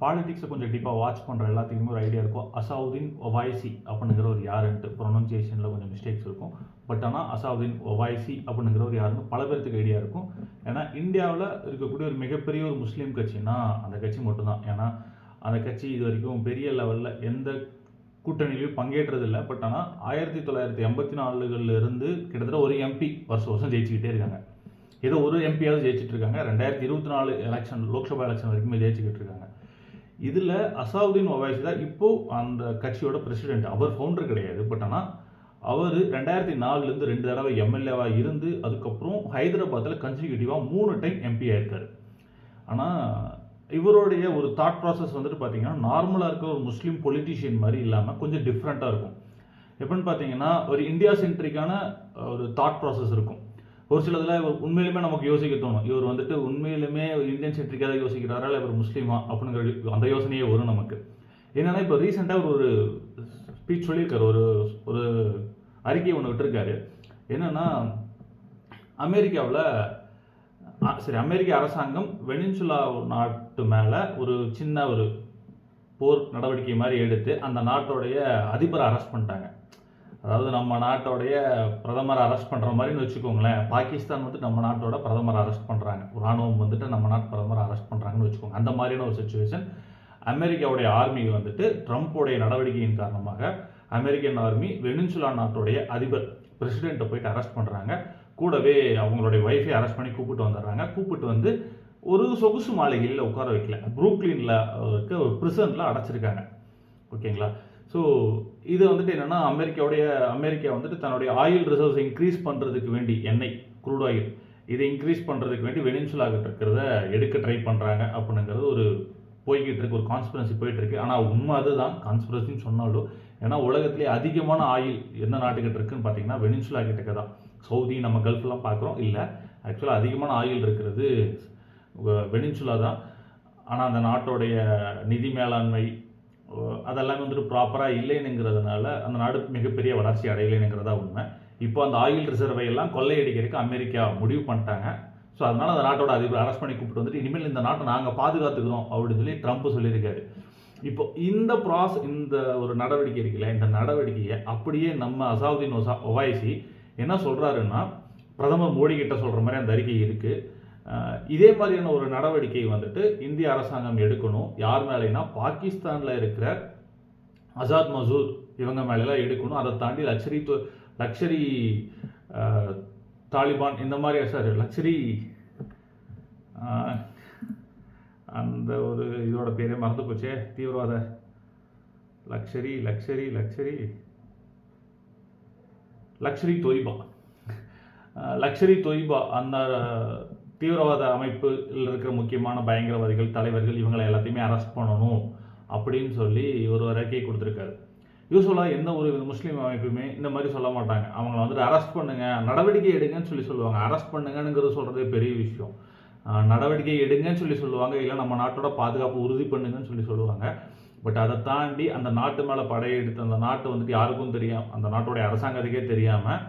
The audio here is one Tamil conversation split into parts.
பாலிடிக்ஸை கொஞ்சம் டீப்பாக வாட்ச் பண்ணுற எல்லாத்துக்குமே ஒரு ஐடியா இருக்கும். அசாவுதீன் ஒவாய்சி அப்படிங்கிற ஒரு யாருன்ட்டு ப்ரொனன்சியேஷனில் கொஞ்சம் மிஸ்டேக்ஸ் இருக்கும். பட் ஆனால் அசாவுதீன் ஒவாய்சி அப்படிங்கிற ஒரு யாருன்னு பல பேர்த்துக்கு ஐடியா இருக்கும். ஏன்னா இந்தியாவில் இருக்கக்கூடிய ஒரு மிகப்பெரிய ஒரு முஸ்லீம் கட்சினா அந்த கட்சி மட்டும்தான். ஏன்னா அந்த கட்சி இது வரைக்கும் பெரிய லெவலில் எந்த கூட்டணியிலையும் பங்கேற்றதில்லை. பட் ஆனால் ஆயிரத்தி தொள்ளாயிரத்தி எண்பத்தி நாலுகளில் இருந்து கிட்டத்தட்ட ஒரு எம்பி வருஷம் வருஷம் ஜெயிச்சுக்கிட்டே இருக்காங்க. ஏதோ ஒரு எம்பியாவது ஜெயிச்சுட்டு இருக்காங்க. ரெண்டாயிரத்தி இருபத்தி நாலு எலெக்ஷன் லோக்சபா எலெக்ஷன் வரைக்குமே ஜெயிச்சுக்கிட்டு இருக்காங்க. இதில் அசாவுதீன் ஒவைசி தான் இப்போது அந்த கட்சியோட பிரசிடென்ட் அவர் ஃபவுண்டர் கிடையாது. பட் ஆனால் அவர் ரெண்டாயிரத்தி நாலுலேருந்து ரெண்டு தடவை எம்எல்ஏவாக இருந்து அதுக்கப்புறம் ஹைதராபாத்தில் கன்சிக்யூட்டிவாக மூணு டைம் எம்பி ஆயிருக்கார். ஆனால் இவருடைய ஒரு தாட் ப்ராசஸ் வந்துட்டு பார்த்தீங்கன்னா நார்மலாக இருக்கிற ஒரு முஸ்லீம் பொலிட்டிஷியன் மாதிரி இல்லாமல் கொஞ்சம் டிஃப்ரெண்ட்டாக இருக்கும். எப்படின்னு பார்த்தீங்கன்னா ஒரு இந்தியா சென்ட்ரிக்கான ஒரு தாட் ப்ராசஸ் இருக்கும். ஒரு சிலதில் இவர் உண்மையிலுமே நமக்கு யோசிக்க தோணும். இவர் வந்துட்டு உண்மையிலுமே இந்தியன் சென்ட்ரிக்காக யோசிக்கிறாரா இல்லை இவர் முஸ்லீமா அப்படிங்கிற அந்த யோசனையே வரும் நமக்கு. என்னென்னா இப்போ ரீசெண்டாக ஒரு ஸ்பீச் சொல்லியிருக்காரு. ஒரு ஒரு அறிக்கையை ஒன்று விட்டுருக்காரு. என்னென்னா அமெரிக்காவில் சரி அமெரிக்க அரசாங்கம் வெனின்சுலா நாட்டு மேலே ஒரு சின்ன ஒரு போர் நடவடிக்கை மாதிரி எடுத்து அந்த நாட்டோடைய அதிபரை அரெஸ்ட் பண்ணிட்டாங்க. அதாவது நம்ம நாட்டோடைய பிரதமரை அரெஸ்ட் பண்ணுற மாதிரின்னு வச்சுக்கோங்களேன் பாகிஸ்தான் வந்து நம்ம நாட்டோட பிரதமரை அரெஸ்ட் பண்ணுறாங்க ராணுவம் வந்துட்டு நம்ம நாட்டு பிரதமரை அரெஸ்ட் பண்ணுறாங்கன்னு வச்சுக்கோங்க. அந்த மாதிரியான ஒரு சுச்சுவேஷன் அமெரிக்காவுடைய ஆர்மி வந்துட்டு ட்ரம்ப்போடைய நடவடிக்கையின் காரணமாக அமெரிக்கன் ஆர்மி வெனின்சுலா நாட்டுடைய அதிபர் பிரசிடெண்ட்டை போயிட்டு அரெஸ்ட் பண்ணுறாங்க கூடவே அவங்களுடைய ஒய்ஃபை அரெஸ்ட் பண்ணி கூப்பிட்டு வந்துடுறாங்க. கூப்பிட்டு வந்து ஒரு சொகுசு மாளிகையில் உட்கார வைக்கல. புரூக்லினில் இருக்க ஒரு ப்ரிசனில் அடைச்சிருக்காங்க. ஓகேங்களா ஸோ இது வந்துட்டு என்னென்னா அமெரிக்காவுடைய அமெரிக்கா வந்துட்டு தன்னுடைய ஆயில் ரிசர்வ்ஸ் இன்க்ரீஸ் பண்ணுறதுக்கு வேண்டி எண்ணெய் குரூட் ஆயில் இதை இன்க்ரீஸ் பண்ணுறதுக்கு வேண்டி வெனின்சுலாகிட்ட இருக்கிறத எடுக்க ட்ரை பண்ணுறாங்க அப்படிங்கிறது ஒரு போய்கிட்டு இருக்கு ஒரு கான்ஸ்பிரன்சி போயிட்டுருக்கு ஆனால் உண்மை அதுதான். கான்ஸ்பிரன்சின்னு சொன்னாலும் ஏன்னா உலகத்திலே அதிகமான ஆயில் எந்த நாட்டுக்கிட்ட இருக்குன்னு பார்த்தீங்கன்னா வெனின்சுலா கிட்டக்க தான். சவுதி நம்ம கல்ஃப்லாம் பார்க்குறோம் இல்லை ஆக்சுவலாக அதிகமான ஆயில் இருக்கிறது வெனின்சுலா தான். ஆனால் அந்த நாட்டோடைய நிதி மேலாண்மை அதெல்லாம் வந்துட்டு ப்ராப்பராக இல்லைனுங்கிறதுனால அந்த நாடு மிகப்பெரிய வளர்ச்சி அடையலைனுங்கிறதா உண்மை. இப்போ அந்த ஆயில் ரிசர்வை எல்லாம் கொள்ளையடிக்கிறதுக்கு அமெரிக்கா முடிவு பண்ணிட்டாங்க. ஸோ அதனால் அந்த நாட்டோட அதிபர் அரெஸ்ட் பண்ணி கூப்பிட்டு வந்துட்டு இனிமேல் இந்த நாட்டை நாங்கள் பாதுகாத்துக்கிறோம் அப்படின்னு சொல்லி ட்ரம்ப் சொல்லியிருக்காரு. இப்போ இந்த ப்ராஸ் இந்த ஒரு நடவடிக்கை இருக்குல்ல இந்த நடவடிக்கையை அப்படியே நம்ம அசாவுதீன் ஒசா ஒவாய்சி என்ன சொல்கிறாருன்னா பிரதமர் மோடி கிட்ட சொல்கிற மாதிரி அந்த அறிக்கை இருக்குது இதே மாதிரியான ஒரு நடவடிக்கை வந்துட்டு இந்திய அரசாங்கம் எடுக்கணும். யார் மேலேனா பாகிஸ்தானில் இருக்கிற அசாத் மசூர் இவங்க மேலெல்லாம் எடுக்கணும். அதை தாண்டி லக்ஷரி தொ- லக்ஷரி தாலிபான் இந்த மாதிரி சார் லக்ஷரி அந்த ஒரு இதோட பேரே மறந்து போச்சே. தீவிரவாத. லக்ஷரி லக்ஷரி லக்ஷரி. லக்ஷரி தொய்பா. லக்ஷரி தொய்பா அந்த தீவிரவாத அமைப்பில் இருக்கிற முக்கியமான பயங்கரவாதிகள் தலைவர்கள் இவங்களை எல்லாத்தையுமே அரெஸ்ட் பண்ணணும் அப்படின்னு சொல்லி ஒரு அறிக்கை கொடுத்துருக்காரு. யூஸ்வலாக எந்த ஒரு முஸ்லீம் அமைப்புமே இந்த மாதிரி சொல்ல மாட்டாங்க. அவங்கள வந்துட்டு அரெஸ்ட் பண்ணுங்க நடவடிக்கை எடுங்கன்னு சொல்லி சொல்லுவாங்க. அரெஸ்ட் பண்ணுங்கங்கிறது சொல்கிறதே பெரிய விஷயம். நடவடிக்கை எடுங்கன்னு சொல்லி சொல்லுவாங்க இல்லை நம்ம நாட்டோட பாதுகாப்பு உறுதி பண்ணுங்கன்னு சொல்லி சொல்லுவாங்க. பட் அதை தாண்டி அந்த நாட்டு மேலே படையெடுத்து அந்த நாட்டு வந்துட்டு யாருக்கும் தெரியாம அந்த நாட்டோடைய அரசாங்கத்துக்கே தெரியாமல்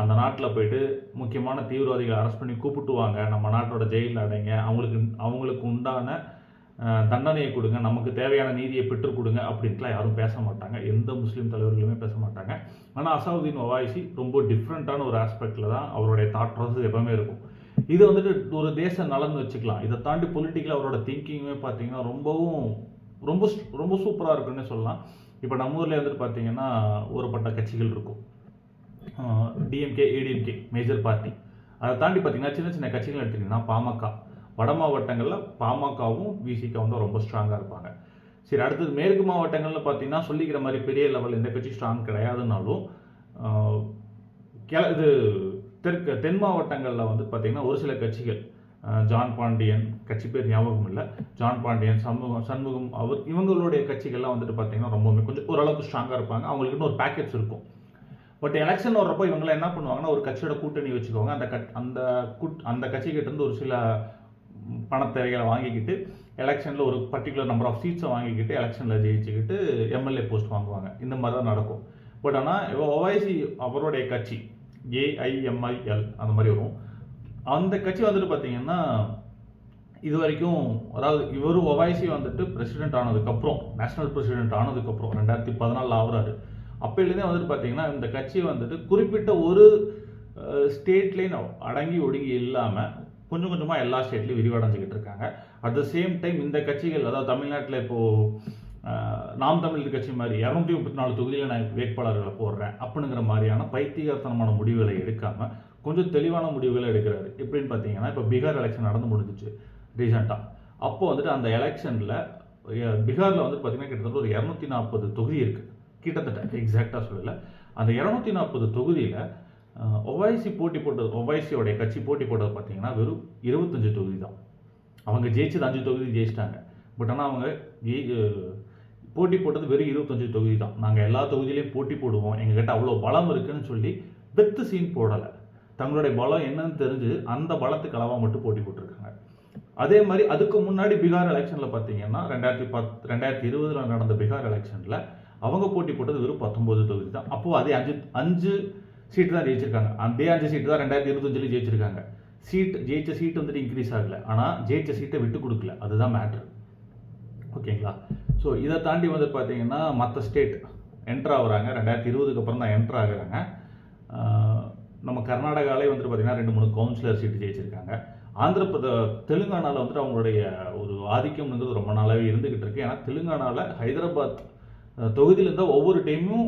அந்த நாட்டில் போயிட்டு முக்கியமான தீவிரவாதிகளை அரெஸ்ட் பண்ணி கூப்பிட்டுவாங்க. நம்ம நாட்டோட ஜெயிலில் அடைங்க. அவங்களுக்கு அவங்களுக்கு உண்டான தண்டனையை கொடுங்க. நமக்கு தேவையான நீதியை பெற்றுக் கொடுங்க அப்படின்ட்டுலாம் யாரும் பேச மாட்டாங்க. எந்த முஸ்லீம் தலைவர்களுமே பேச மாட்டாங்க. ஆனால் அசாவுதீன் ஒவாய்சி ரொம்ப டிஃப்ரெண்ட்டான ஒரு ஆஸ்பெக்டில் தான் அவருடைய தாட் ப்ராசஸ் எப்பவுமே இருக்கும். இது வந்துட்டு ஒரு தேச நலன் வச்சுக்கலாம். இதை தாண்டி பொலிட்டிக்கலாக அவரோட திங்கிங்குமே பார்த்தீங்கன்னா ரொம்பவும் ரொம்ப ரொம்ப சூப்பராக இருக்குன்னு சொல்லலாம். இப்போ நம்ம ஊரில் வந்துட்டு பார்த்தீங்கன்னா ஒருபட்ட கட்சிகள் இருக்கும். டிஎம்கே ஏடிஎம்கே மேஜர் பார்ட்டி அதை தாண்டி பார்த்தீங்கன்னா சின்ன சின்ன கட்சிகள் எடுத்துக்கிட்டிங்கன்னா பாமக. வட மாவட்டங்களில் பாமகவும் விசிகாவும் தான் ரொம்ப ஸ்ட்ராங்காக இருப்பாங்க. சரி அடுத்தது மேற்கு மாவட்டங்களில் பார்த்தீங்கன்னா சொல்லிக்கிற மாதிரி பெரிய லெவல் எந்த கட்சி ஸ்ட்ராங் கிடையாதுனாலும் ஆஹ், இது தெற்கு தென் மாவட்டங்களில் வந்து பார்த்திங்கன்னா ஒரு சில கட்சிகள் ஜான் பாண்டியன் கட்சி பேர் ஞாபகம் இல்லை. ஜான் பாண்டியன் சண்முகம் சண்முகம் அவர் இவங்களுடைய கட்சிகள்லாம் வந்துட்டு பார்த்தீங்கன்னா ரொம்பவுமே கொஞ்சம் ஓரளவுக்கு ஸ்ட்ராங்காக இருப்பாங்க. அவங்களுக்குன்னு ஒரு பேக்கேஜ் இருக்கும். பட் எலெக்ஷன் வர்றப்போ இவங்களாம் என்ன பண்ணுவாங்கன்னா ஒரு கட்சியோட கூட்டணி வச்சுக்கோங்க அந்த கட் அந்த கூட் அந்த கட்சிக்கிட்ட இருந்து ஒரு சில பணத்தேவைகளை வாங்கிக்கிட்டு எலெக்ஷனில் ஒரு பர்டிகுலர் நம்பர் ஆஃப் சீட்ஸை வாங்கிக்கிட்டு எலெக்ஷனில் ஜெயிச்சுக்கிட்டு எம்எல்ஏ போஸ்ட் வாங்குவாங்க. இந்த மாதிரி தான் நடக்கும். பட் ஆனால் ஓவைசி அவருடைய கட்சி ஏஐஎம்ஐஎல் அந்த மாதிரி வரும். அந்த கட்சி வந்துட்டு பார்த்தீங்கன்னா இது வரைக்கும் அதாவது இவர் ஒவைசி வந்துட்டு பிரசிடென்ட் ஆனதுக்கப்புறம் நேஷனல் பிரசிடென்ட் ஆனதுக்கப்புறம் ரெண்டாயிரத்தி பதினாலில் ஆகுறாரு. அப்போலேருந்தே வந்துட்டு பார்த்தீங்கன்னா இந்த கட்சி வந்துட்டு குறிப்பிட்ட ஒரு ஸ்டேட்லேயும் அடங்கி ஒடுங்கி இல்லாமல் கொஞ்சம் கொஞ்சமாக எல்லா ஸ்டேட்லேயும் விரிவடைஞ்சிக்கிட்டு இருக்காங்க. அட் த சேம் டைம் இந்த கட்சிகள் அதாவது தமிழ்நாட்டில் இப்போது நாம் தமிழ் கட்சி மாதிரி இரநூத்தி முப்பத்தி நாலு தொகுதியில் நான் வேட்பாளர்களை போடுறேன் அப்படிங்கிற மாதிரியான பைத்தியகார்த்தனமான முடிவுகளை எடுக்காமல் கொஞ்சம் தெளிவான முடிவுகளை எடுக்கிறாரு. எப்படின்னு பார்த்தீங்கன்னா இப்போ பீகார் எலெக்ஷன் நடந்து முடிஞ்சிச்சு ரீசெண்டாக அப்போது வந்துட்டு அந்த எலெக்ஷனில் பீகாரில் வந்து பார்த்தீங்கன்னா கிட்டத்தட்ட ஒரு இரநூத்தி நாற்பது தொகுதி இருக்குது கிட்டத்தட்ட எக்ஸாக்டாக சொல்லலை. அந்த இரநூத்தி நாற்பது தொகுதியில் ஒவைசி போட்டி போட்டது ஒவைசியோடைய கட்சி போட்டி போட்டது பார்த்தீங்கன்னா வெறும் இருபத்தஞ்சு தொகுதி தான். அவங்க ஜெயிச்சது அஞ்சு தொகுதி ஜெயிச்சிட்டாங்க. பட் ஆனால் அவங்க போட்டி போட்டது வெறும் இருபத்தஞ்சு தொகுதி தான். நாங்கள் எல்லா தொகுதியிலையும் போட்டி போடுவோம். எங்ககிட்ட அவ்வளோ பலம் இருக்குன்னு சொல்லி பெத்து சீன் போடலை. தங்களுடைய பலம் என்னன்னு தெரிஞ்சு அந்த பலத்துக்கு அளவாக மட்டும் போட்டி போட்டிருக்காங்க. அதே மாதிரி அதுக்கு முன்னாடி பீகார் எலெக்ஷனில் பார்த்தீங்கன்னா ரெண்டாயிரத்தி பத் ரெண்டாயிரத்தி இருபதில் நடந்த பீகார் எலெக்ஷனில் அவங்க போட்டி போட்டது வெறும் பத்தொம்போது தொகுதி தான். அப்போது அதே அஞ்சு அஞ்சு சீட்டு தான் ஜெயிச்சிருக்காங்க. அதே அஞ்சு சீட்டு தான் ரெண்டாயிரத்தி இருபத்தஞ்சில் ஜெயிச்சிருக்காங்க. சீட் ஜெயிச்ச சீட்டு வந்துட்டு இன்க்ரீஸ் ஆகலை. ஆனால் ஜெயிச்ச சீட்டை விட்டு கொடுக்கல. அதுதான் மேட்ரு ஓகேங்களா? ஸோ இதை தாண்டி வந்து பார்த்தீங்கன்னா மற்ற ஸ்டேட் என்ட்ரு ஆகுறாங்க. ரெண்டாயிரத்தி இருபதுக்கு அப்புறம் தான் என்ட்ரு ஆகுறாங்க. நம்ம கர்நாடகாலே வந்துட்டு பார்த்தீங்கன்னா ரெண்டு மூணு கவுன்சிலர் சீட்டு ஜெயிச்சிருக்காங்க. ஆந்திர பிரத தெலுங்கானாவில் வந்துட்டு அவங்களுடைய ஒரு ஆதிக்கம்ங்கிறது ரொம்ப நாளாகவே இருந்துக்கிட்டு இருக்கு. ஏன்னா தெலுங்கானாவில் ஹைதராபாத் தொகுதியிலேருந்து ஒவ்வொரு டைமும்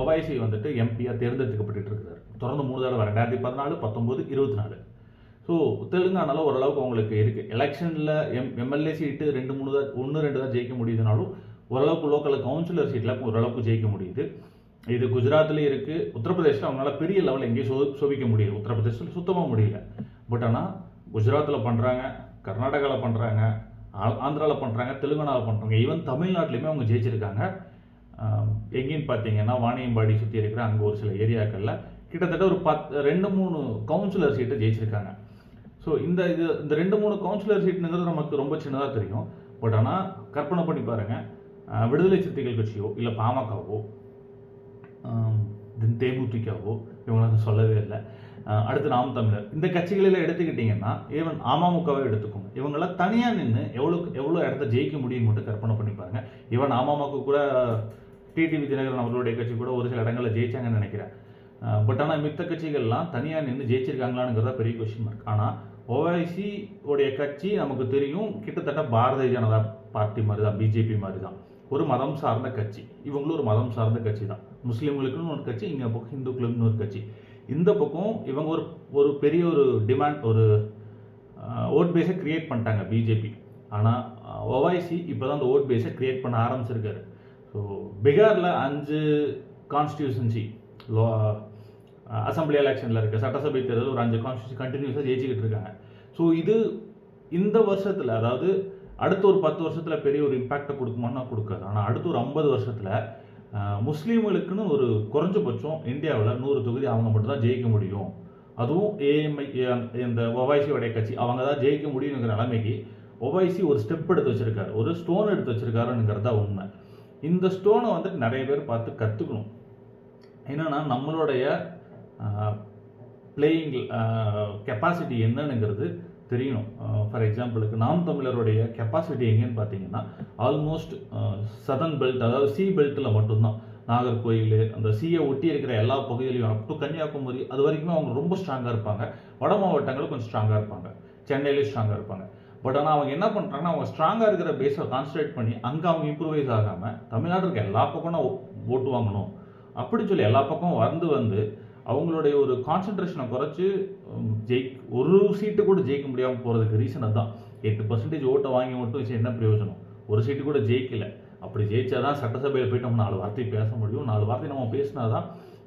ஒவைசி வந்துட்டு எம்பியாக தேர்ந்தெடுக்கப்பட்டு இருக்கிறார் தொடர்ந்து மூணு தடவை ரெண்டாயிரத்தி பதினாலு பத்தொம்போது இருபத்தி நாலு ஸோ தெலுங்கானாவில் ஓரளவுக்கு அவங்களுக்கு இருக்குது எலெக்ஷனில் எம் எம்எல்ஏ சீட்டு ரெண்டு மூணு தான் ஒன்று ரெண்டு தான் ஜெயிக்க முடியுதுனாலும் ஓரளவுக்கு லோக்கலில் கவுன்சிலர் சீட்டில் ஓரளவுக்கு ஜெயிக்க முடியுது. இது குஜராத்லேயும் இருக்குது உத்தரப்பிரதேசில் அவங்களால பெரிய லெவலில் எங்கேயும் சோ சோபிக்க முடியல. உத்தரப்பிரதேசத்தில் சுத்தமாக முடியல. பட் ஆனால் குஜராத்தில் பண்ணுறாங்க கர்நாடகாவில் பண்ணுறாங்க ஆந்திராவில் பண்ணுறாங்க தெலுங்கானாவில் பண்ணுறாங்க ஈவன் தமிழ்நாட்டிலையுமே அவங்க ஜெயிச்சிருக்காங்க. எங்கேன்னு பார்த்தீங்கன்னா வாணியம்பாடி சுற்றி இருக்கிற அங்கே ஒரு சில ஏரியாக்களில் கிட்டத்தட்ட ஒரு பத் ரெண்டு மூணு கவுன்சிலர் சீட்டை ஜெயிச்சிருக்காங்க. ஸோ இந்த இது இந்த ரெண்டு மூணு கவுன்சிலர் சீட்டுங்கிறது நமக்கு ரொம்ப சின்னதாக தெரியும். பட் ஆனால் கற்பனை பண்ணி பாருங்கள் விடுதலை சிறுத்தைகள் கட்சியோ இல்லை பாமகவோ தேமுதிகவோ இவங்களாம் சொல்லவே இல்லை. அடுத்து நாம் தமிழர். இந்த கட்சிகளில் எடுத்துக்கிட்டிங்கன்னா ஈவன் அமமுகவை எடுத்துக்கோங்க. இவங்களாம் தனியாக நின்று எவ்வளோ எவ்வளோ இடத்த ஜெயிக்க முடியும்னு மட்டும் கற்பனை பண்ணி பாருங்க. ஈவன் அமமுக கூட டிடிவி தினகரன் அவர்களுடைய கட்சி கூட ஒரு சில இடங்களில் ஜெயிச்சாங்கன்னு நினைக்கிறேன். பட் ஆனால் மித்த கட்சிகள்லாம் தனியாக நின்று ஜெயிச்சிருக்காங்களானுங்கிறதா பெரிய கொஸ்டின் மார்க் ஆனால் ஓவைசி உடைய கட்சி நமக்கு தெரியும் கிட்டத்தட்ட பாரதிய ஜனதா பார்ட்டி மாதிரி தான் பிஜேபி மாதிரி தான் ஒரு மதம் சார்ந்த கட்சி. இவங்களும் ஒரு மதம் சார்ந்த கட்சி தான் முஸ்லீம்களுக்குன்னு ஒரு கட்சி இங்கே ஹிந்துக்களுக்குன்னு இந்துக்களுக்குன்னு ஒரு கட்சி. இந்த பக்கம் இவங்க ஒரு ஒரு பெரிய ஒரு டிமாண்ட் ஒரு ஓட் பேஸை க்ரியேட் பண்ணிட்டாங்க பிஜேபி ஆனால் ஒவைசி இப்போ தான் அந்த ஓட் பேஸை க்ரியேட் பண்ண ஆரம்பிச்சிருக்காரு. ஸோ பீகாரில் அஞ்சு கான்ஸ்டியூஷன்சி லோ அசம்பிளி எலெக்ஷனில் இருக்க சட்டசபை தேர்தல் ஒரு அஞ்சு கான்ஸ்டியூஷன் கண்டினியூஸாக ஜெயிச்சுக்கிட்டு இருக்காங்க. ஸோ இது இந்த வருஷத்தில் அதாவது அடுத்த ஒரு பத்து வருஷத்தில் பெரிய ஒரு இம்பேக்டை கொடுக்குமான்னா கொடுக்காது. ஆனால் அடுத்த ஒரு ஐம்பது வருஷத்தில் முஸ்லீம்களுக்குன்னு ஒரு குறைஞ்சபட்சம் இந்தியாவில் நூறு தொகுதி அவங்க மட்டும்தான் ஜெயிக்க முடியும். அதுவும் ஏஎம்ஐ இந்த ஒவைசியோடைய கட்சி அவங்க தான் ஜெயிக்க முடியுங்கிற நிலைமைக்கு ஒவைசி ஒரு ஸ்டெப் எடுத்து வச்சுருக்காரு. ஒரு ஸ்டோன் எடுத்து வச்சுருக்காருங்கிறது தான் உண்மை. இந்த ஸ்டோனை வந்துட்டு நிறைய பேர் பார்த்து கற்றுக்கணும் என்னென்னா நம்மளுடைய பிளேயிங் கெப்பாசிட்டி என்னங்கிறது தெரியணும். ஃபார் எக்ஸாம்பிளுக்கு நாம் தமிழருடைய கெப்பாசிட்டி எங்கேன்னு பார்த்தீங்கன்னா ஆல்மோஸ்ட் சதன் பெல்ட் அதாவது சி பெல்ட்டில் மட்டும்தான். நாகர்கோயில் அந்த சீயை ஒட்டி இருக்கிற எல்லா பகுதியிலையும் அப் டு கன்னியாகுமரி அது வரைக்குமே அவங்க ரொம்ப ஸ்ட்ராங்காக இருப்பாங்க. வட மாவட்டங்களும் கொஞ்சம் ஸ்ட்ராங்காக இருப்பாங்க. சென்னையிலேயும் ஸ்ட்ராங்காக இருப்பாங்க. பட் ஆனால் அவங்க என்ன பண்ணுறாங்கன்னா அவங்க ஸ்ட்ராங்காக இருக்கிற பேஸை கான்சன்ட்ரேட் பண்ணி அங்கே அவங்க இம்ப்ரூவைஸ் ஆகாமல் தமிழ்நாடு இருக்க எல்லா பக்கம் ஓட்டு வாங்கணும். அப்படின்னு சொல்லி எல்லா பக்கம் வந்து வந்து அவங்களுடைய ஒரு கான்சன்ட்ரேஷனை குறைச்சி ஜெயிக் ஒரு சீட்டு கூட ஜெயிக்க முடியாமல் போகிறதுக்கு ரீசன் அதுதான் எட்டு பர்சன்டேஜ் ஓட்டை வாங்கி மட்டும் வச்சு என்ன பிரயோஜனம்? ஒரு சீட்டு கூட ஜெயிக்கல. அப்படி ஜெயிச்சா தான் சட்டசபையில் போயிட்டு நம்ம நாலு வார்த்தை பேச முடியும். நாலு வார்த்தை நம்ம பேசினா தான்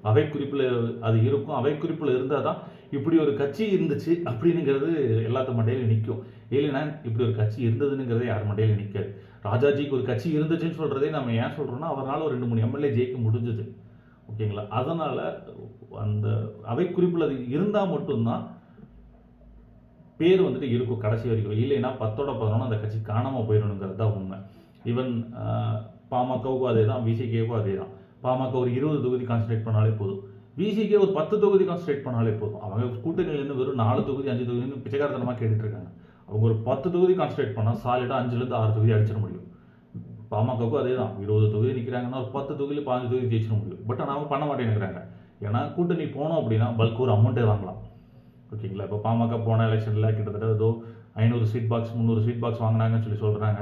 அவை குறிப்பில் அது இருக்கும். அவை குறிப்பில் இருந்தால் தான் இப்படி ஒரு கட்சி இருந்துச்சு அப்படிங்கிறது எல்லாத்த மண்டையிலும் நிற்கும் இல்லைன்னா இப்படி ஒரு கட்சி இருந்ததுங்கிறதே யார் மண்டையிலும் நிற்காது ராஜாஜிக்கு ஒரு கட்சி இருந்துச்சுன்னு சொல்கிறதே நம்ம ஏன் சொல்கிறோன்னா அவரால் ஒரு ரெண்டு மூணு எம்எல்ஏ ஜெயிக்க முடிஞ்சது. ஓகேங்களா? அதனால் அந்த அவை குறிப்பில் அது இருந்தால் மட்டும்தான் பேர் வந்துட்டு இருக்கும் கடைசி வரைக்கும். இல்லைன்னா பத்தோட பதினொன்று அந்த கட்சி காணாமல் போயிடணுங்கிறது தான் உண்மை. ஈவன் பாமகவுக்கும் அதே தான் விசிகேவுக்கும் அதே தான் பாமக ஒரு இருபது தொகுதி கான்சன்ட்ரேட் பண்ணாலே போதும். விசிகே ஒரு பத்து தொகுதி கான்சன்ட்ரேட் பண்ணாலே போதும். அவங்க கூட்டணியிலேருந்து வெறும் நாலு தொகுதி அஞ்சு தொகுதின்னு பிச்சைக்காரத்தனமாக கேட்டுட்டு இருக்காங்க அவங்க ஒரு பத்து தொகுதி கான்சன்ட்ரேட் பண்ணால் சாலிடாக அஞ்சுலேருந்து ஆறு தொகுதி அடிச்சிட முடியும். பாமகவுக்கும் அதே தான் இருபது தொகுதி நிற்கிறாங்கன்னா ஒரு பத்து தொகுதியில் பாஞ்சு தொகுதி ஜெயிச்சிட முடியும். பட் ஆனால் அவங்க பண்ண மாட்டேங்கிறாங்க ஏன்னா கூட்டணி போனோம் அப்படின்னா பல்க் ஒரு அமௌண்ட்டே வாங்கலாம். ஓகேங்களா? இப்போ பாமக போன எலெக்ஷனில் கிட்டத்தட்ட ஏதோ ஐநூறு ஸ்வீட் பாக்ஸ் முந்நூறு ஸ்வீட் பாக்ஸ் வாங்கினாங்கன்னு சொல்லி சொல்கிறாங்க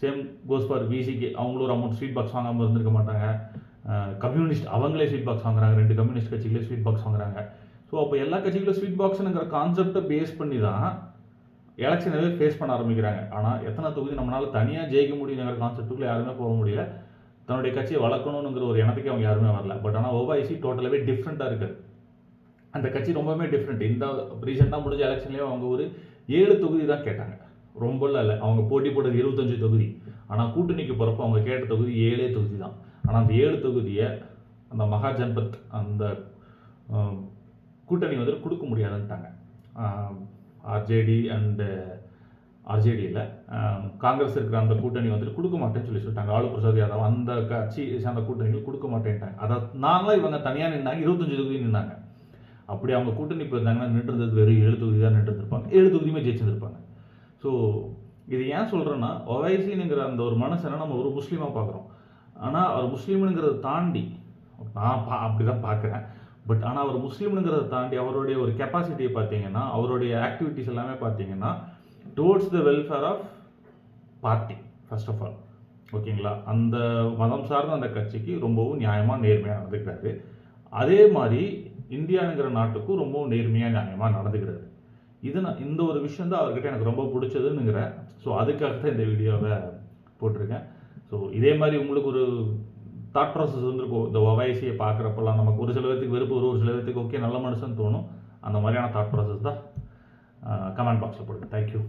சேம் கோஸ் ஃபார் விசிக்கு அவங்களும் ஒரு அமௌண்ட் ஸ்வீட் பாக்ஸ் வாங்காமல் இருந்திருக்க மாட்டாங்க. கம்யூனிஸ்ட் அவங்களே ஸ்வீட் பாக்ஸ் வாங்குறாங்க. ரெண்டு கம்யூனிஸ்ட் கட்சிகளே ஸ்வீட் பாக்ஸ் வாங்குறாங்க. ஸோ அப்போ எல்லா கட்சிகளும் ஸ்வீட் பாக்ஸுங்கிற கான்செப்டை பேஸ் பண்ணி தான் எலெக்ஷனவே ஃபேஸ் பண்ண ஆரம்பிக்கிறாங்க. ஆனால் எத்தனை தொகுதி நம்மளால் தனியாக ஜெயிக்க முடியுங்கிற கான்செப்ட்டுக்குள்ள யாருமே போக முடியல. தன்னுடைய கட்சியை வளர்க்கணுங்கிற ஒரு எண்ணத்துக்கு அவங்க யாருமே வரல. பட் ஆனால் ஓவைசி டோட்டலாகவே டிஃப்ரெண்ட்டாக இருக்குது அந்த கட்சி ரொம்பவே டிஃப்ரெண்ட் இந்த ரீசெண்டாக முடிஞ்ச எலெக்ஷன்லேயே அவங்க ஒரு ஏழு தொகுதி தான் கேட்டாங்க. ரொம்பலாம் இல்லை அவங்க போட்டி போட்டது இருபத்தஞ்சு தொகுதி. ஆனால் கூட்டணிக்கு போகிறப்ப அவங்க கேட்ட தொகுதி ஏழே தொகுதி தான். ஆனால் அந்த ஏழு தொகுதியை அந்த மகாஜன்பத் அந்த கூட்டணி வந்து கொடுக்க முடியாதுன்ட்டாங்க. ஆர்ஜேடி அண்டு ஆர்ஜேடியில் காங்கிரஸ் இருக்கிற அந்த கூட்டணி வந்துட்டு கொடுக்க மாட்டேன்னு சொல்லி சொல்லிட்டாங்க. ஆளு பிரசாத் யாதவ் அந்த கட்சி சேர்ந்த கூட்டணிகள் கொடுக்க மாட்டேன்ட்டாங்க. அதை நாங்களும் இவங்க தனியாக நின்னாங்க இருபத்தஞ்சு தொகுதி நின்னாங்க. அப்படி அவங்க கூட்டணி போயிருந்தாங்கன்னா நின்று இருந்தது வெறும் ஏழு தொகுதி தான் நின்று ஏழு தொகுதியுமே ஜெயிச்சிருப்பாங்க ஸோ இது ஏன் சொல்கிறேன்னா ஒவைசினுங்கிற அந்த ஒரு மனசனை நம்ம ஒரு முஸ்லீமாக பார்க்குறோம் ஆனால் அவர் முஸ்லீம்ங்கிறத தாண்டி நான் பா அப்படி தான் பார்க்குறேன் பட் ஆனால் அவர் முஸ்லீம்ங்கிறத தாண்டி அவருடைய ஒரு கெப்பாசிட்டியை பார்த்தீங்கன்னா அவருடைய ஆக்டிவிட்டிஸ் எல்லாமே பார்த்தீங்கன்னா towards the welfare of party first of all ஓகேங்களா? அந்த மதம் சார்ந்த அந்த கட்சிக்கு ரொம்பவும் நியாயமாக நேர்மையாக நடந்துக்கிறாரு. அதே மாதிரி இந்தியானுங்கிற நாட்டுக்கும் ரொம்பவும் நேர்மையாக நியாயமாக நடந்துக்கிறாரு. இது நான் இந்த ஒரு விஷயம் தான் அவர்கிட்ட எனக்கு ரொம்ப பிடிச்சதுன்னுங்கிறேன். ஸோ அதுக்காக தான் இந்த வீடியோவை போட்டிருக்கேன். ஸோ இதே மாதிரி உங்களுக்கு ஒரு தாட் ப்ராசஸ் இருந்திருக்கும் இந்த ஒவைசியை பார்க்குறப்பெல்லாம் நமக்கு ஒரு சில பேர்த்துக்கு வெறுப்பு ஒரு சில பேர்த்துக்கு ஓகே நல்ல மனுஷன் தோணும். அந்த மாதிரியான தாட் ப்ராசஸ் தான் கமெண்ட் பாக்ஸில் போடுங்க. தேங்க்யூ